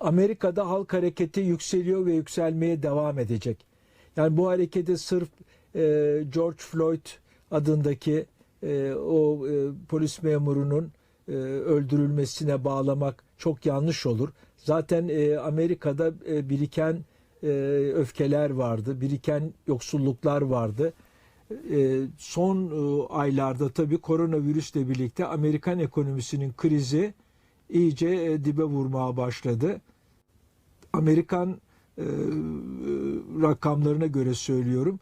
Amerika'da halk hareketi yükseliyor ve yükselmeye devam edecek. Yani bu hareketi sırf e, George Floyd adındaki e, o e, polis memurunun e, öldürülmesine bağlamak çok yanlış olur. Zaten e, Amerika'da e, biriken e, öfkeler vardı, biriken yoksulluklar vardı. E, son e, aylarda tabii koronavirüsle birlikte Amerikan ekonomisinin krizi iyice e, dibe vurmaya başladı. Amerikan e, rakamlarına göre söylüyorum.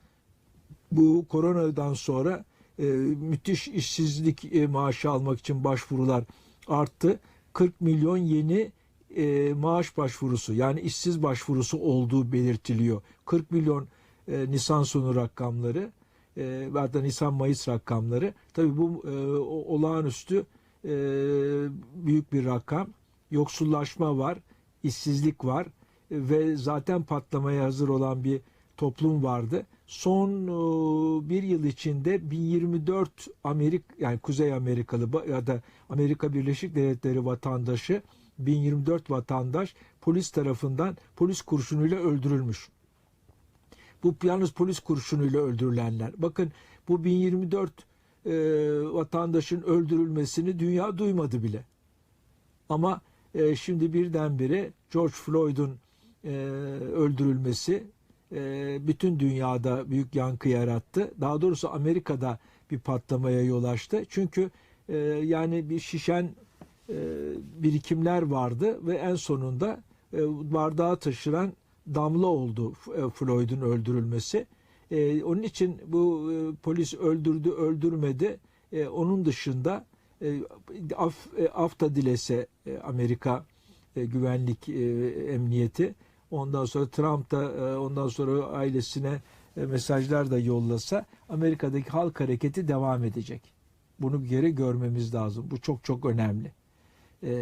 Bu koronadan sonra e, müthiş işsizlik e, maaşı almak için başvurular arttı. 40 milyon yeni e, maaş başvurusu yani işsiz başvurusu olduğu belirtiliyor. 40 milyon e, Nisan sonu rakamları e, ve hatta Nisan-Mayıs rakamları. Tabii bu e, olağanüstü e, büyük bir rakam. Yoksullaşma var, işsizlik var ve zaten patlamaya hazır olan bir toplum vardı. Son e, bir yıl içinde 1024 Amerik yani Kuzey Amerikalı ya da Amerika Birleşik Devletleri vatandaşı 1024 vatandaş polis tarafından polis kurşunuyla öldürülmüş. Bu yalnız polis kurşunuyla öldürülenler. Bakın bu 1024 e, vatandaşın öldürülmesini dünya duymadı bile. Ama e, şimdi birdenbire George Floyd'un e, öldürülmesi e, bütün dünyada büyük yankı yarattı. Daha doğrusu Amerika'da bir patlamaya yol açtı. Çünkü e, yani bir şişen e, birikimler vardı ve en sonunda e, bardağı taşıran damla oldu e, Floyd'un öldürülmesi. E, onun için bu e, polis öldürdü öldürmedi. E, onun dışında e, af, e, af da dilese e, Amerika e, güvenlik e, emniyeti. Ondan sonra Trump da e, ondan sonra ailesine e, mesajlar da yollasa Amerika'daki halk hareketi devam edecek. Bunu bir kere görmemiz lazım. Bu çok çok önemli.